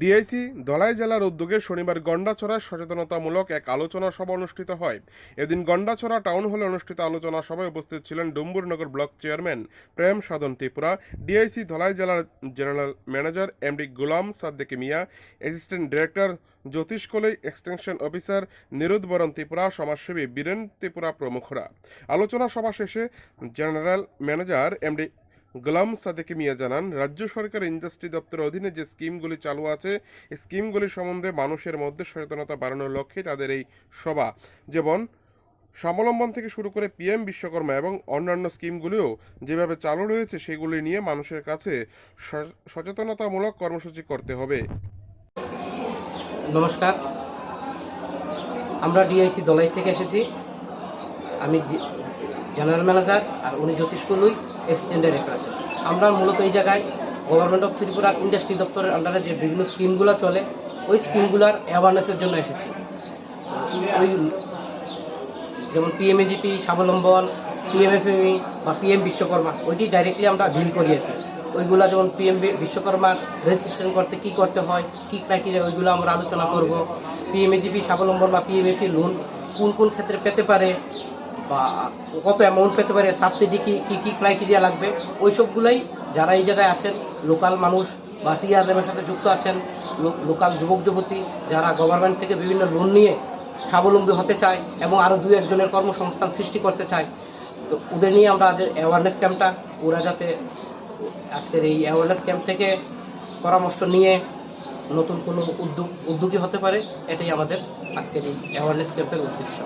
DIC Dhalai জেলার উদ্যোগে শনিবার গন্ডাছড়ায় সচেতনতামূলক এক আলোচনা সভা অনুষ্ঠিত হয়। এদিন গন্ডাছড়া টাউন হলে অনুষ্ঠিত আলোচনা সভায় উপস্থিত ছিলেন Dumburnagar block chairman Prem Sadhan Tripura, DIC Dhalai জেলার general manager MD Gulam Saddek Miah, assistant director Jyotish Kalai extension officer Nirud Baran Tripura, সমাজসেবী বীরেন ত্রিপুরা প্রমুখরা। আলোচনা সভা শেষে জেনারেল ম্যানেজার এমডি গোলাম সাদেকে মিয়া জানান, রাজ্য সরকার ইন্ডাস্ট্রি দপ্তরের অধীনে যে স্কিমগুলি চালু আছে স্কিমগুলি সম্বন্ধে মানুষের মধ্যে সচেতনতা বাড়ানোর লক্ষ্যে তাদের এই সভা। যেমন, স্বাবলম্বন থেকে শুরু করে পিএম বিশ্বকর্মা এবং অন্যান্য স্কিমগুলিও যেভাবে চালু রয়েছে, সেগুলি নিয়ে মানুষের কাছে সচেতনতামূলক কর্মসূচি করতে হবে। নমস্কার। আমরা ডিআইসি দলাই থেকে এসেছি। আমি জেনারেল ম্যানেজার আর উনি জ্যোতিষ কুলুই অ্যাসিস্ট্যান্ট ডাইরেক্টর আছেন। আমরা মূলত এই জায়গায় গভর্নমেন্ট অফ ত্রিপুরা ইন্ডাস্ট্রি দপ্তরের আন্ডারে যে বিভিন্ন স্কিমগুলো চলে, ওই স্কিমগুলোর অ্যাওয়ারনেসের জন্য এসেছি। ওই যেমন পিএমএজিপি স্বাবলম্বন পিএমএফএমই বা পিএম বিশ্বকর্মা, ওইটি ডাইরেক্টলি আমরা ডিল করি আর ওইগুলো যেমন পিএম বিশ্বকর্মার রেজিস্ট্রেশন করতে কি করতে হয়, কি ক্রাইটেরিয়া ওইগুলো আমরা আলোচনা করব। পিএমএজিপি স্বাবলম্বন বা পিএমএফি লোন কোন কোন ক্ষেত্রে পেতে পারে বা কত অ্যামাউন্ট পেতে পারে সাবসিডি কি, কী কী ক্রাইটেরিয়া লাগবে ওই সবগুলোই যারা এই জায়গায় আছেন লোকাল মানুষ বা টিআরএমের সাথে যুক্ত আছেন লোকাল যুবক, যুবতী, যারা গভর্নমেন্ট থেকে বিভিন্ন লোন নিয়ে স্বাবলম্বী হতে চায় এবং আরও দু একজনের কর্মসংস্থান সৃষ্টি করতে চায়, তো ওদের নিয়ে আমরা আজ অ্যাওয়ারনেস ক্যাম্পটা ওরা যাতে আজকের এই অ্যাওয়ারনেস ক্যাম্প থেকে পরামর্শ নিয়ে নতুন কোনো উদ্যোগ, উদ্যোগী হতে পারে, এটাই আমাদের আজকের এই অ্যাওয়ারনেস ক্যাম্পের উদ্দেশ্য।